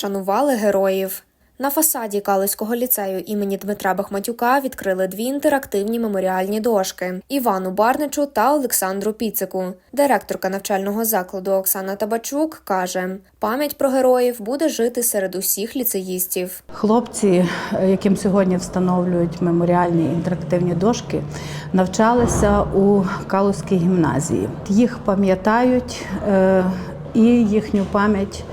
вшанували героїв. На фасаді Калицького ліцею імені Дмитра Бахматюка відкрили дві інтерактивні меморіальні дошки Івану Барничу та Олександру Піцику. Директорка навчального закладу Оксана Табачук каже: пам'ять про героїв буде жити серед усіх ліцеїстів. Хлопці, е, яким сьогодні встановлюють меморіальні інтерактивні дошки, навчалися у Калузькій гімназії. Їх пам'ятають е, і їхню пам'ять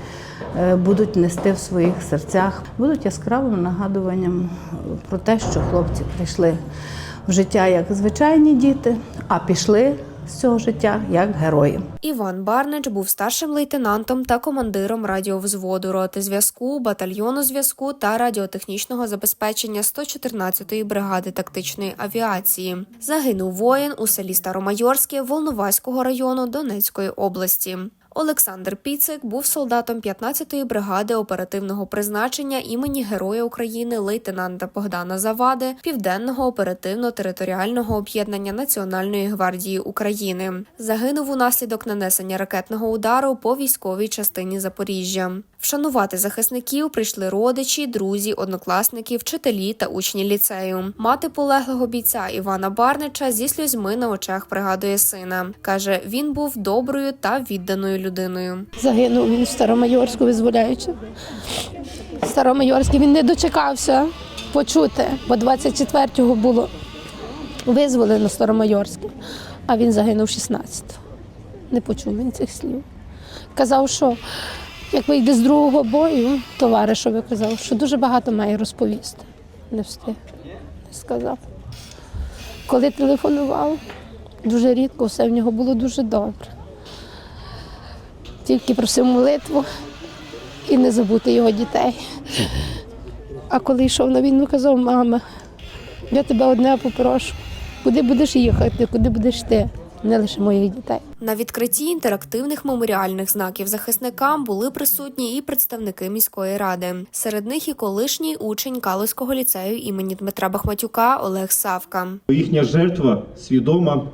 будуть нести в своїх серцях, будуть яскравим нагадуванням е, про те, що хлопці прийшли в життя як звичайні діти, а пішли з цього життя як герої. Іван Барнич був старшим лейтенантом та командиром радіовзводу роти зв'язку, батальйону зв'язку та радіотехнічного забезпечення 114-ї бригади тактичної авіації. Загинув воїн у селі Старомайорське Волноваського району Донецької області. Олександр Піцик був солдатом 15-ї бригади оперативного призначення імені Героя України лейтенанта Богдана Завади Південного оперативно-територіального об'єднання Національної гвардії України. Загинув унаслідок нанесення ракетного удару по військовій частині Запоріжжя. Вшанувати захисників прийшли родичі, друзі, однокласники, вчителі та учні ліцею. Мати полеглого бійця Івана Барнича зі сльозьми на очах пригадує сина. каже, він був доброю та відданою людиною. Загинув він в Старомайорську, визволяючи. Старомайорський він не дочекався почути, бо 24-го було визволено Старомайорське, а він загинув 16-го. Не почув він цих слів. Казав, що як вийде з другого бою, товаришові казав, що дуже багато має розповісти. Не встиг, не сказав. Коли телефонував, дуже рідко, все в нього було дуже добре тільки просив молитву і не забути його дітей. А коли йшов на війну, казав, мама, я тебе одне попрошу, куди будеш їхати, куди будеш ти, не лише моїх дітей. На відкритті інтерактивних меморіальних знаків захисникам були присутні і представники міської ради. Серед них і колишній учень Калузького ліцею імені Дмитра Бахматюка Олег Савка. Їхня жертва свідома,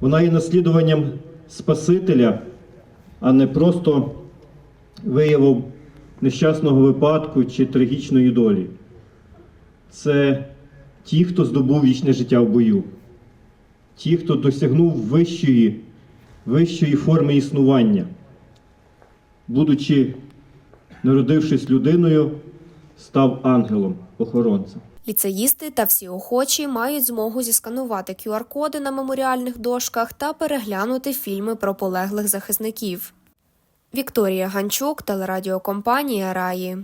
вона є наслідуванням Спасителя, а не просто виявом нещасного випадку чи трагічної долі. Це ті, хто здобув вічне життя в бою, ті, хто досягнув вищої, вищої форми існування, будучи, народившись людиною, став ангелом-охоронцем. Ліцеїсти та всі охочі мають змогу зісканувати QR-коди на меморіальних дошках та переглянути фільми про полеглих захисників. Вікторія Ганчук, телерадіокомпанія Раї.